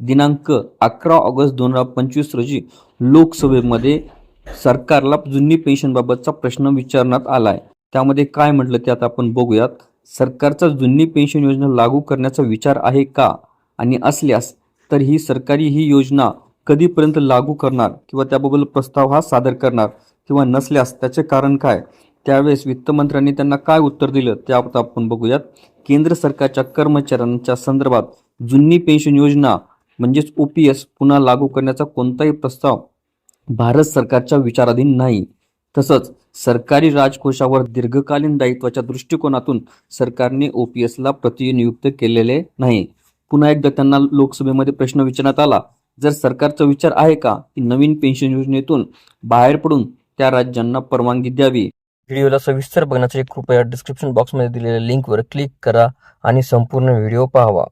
दिनांक अकरा ऑगस्ट दोन हजार पंचवीस रोजी लोकसभेमध्ये सरकारला जुनी पेन्शनबाबतचा प्रश्न विचारण्यात आला आहे त्यामध्ये काय म्हटलं ते आता आपण बघूयात. सरकारचा जुनी पेन्शन योजना लागू करण्याचा विचार आहे का? आणि असल्यास तर ही सरकारी ही योजना कधीपर्यंत लागू करणार किंवा त्याबद्दल प्रस्ताव हा सादर करणार किंवा नसल्यास त्याचे कारण काय? त्यावेळेस वित्तमंत्र्यांनी त्यांना काय उत्तर दिलं ते आता आपण बघूयात. केंद्र सरकारच्या कर्मचाऱ्यांच्या संदर्भात जुनी पेन्शन योजना म्हणजेच ओपीएस पुन्हा लागू करण्याचा कोणताही प्रस्ताव भारत सरकारच्या विचाराधीन नाही. तसंच सरकारी राजकोषावर दीर्घकालीन दायित्वाच्या दृष्टिकोनातून सरकारने ओपीएसला प्रतिनियुक्त केलेले नाही. पुन्हा एकदा त्यांना लोकसभेमध्ये प्रश्न विचारण्यात आला जर सरकारचा विचार आहे का की नवीन पेन्शन योजनेतून बाहेर पडून त्या राज्यांना परवानगी द्यावी? व्हिडिओला सविस्तर बघण्यासाठी कृपया डिस्क्रिप्शन बॉक्समध्ये दिलेल्या लिंकवर क्लिक करा आणि संपूर्ण व्हिडिओ पाहावा.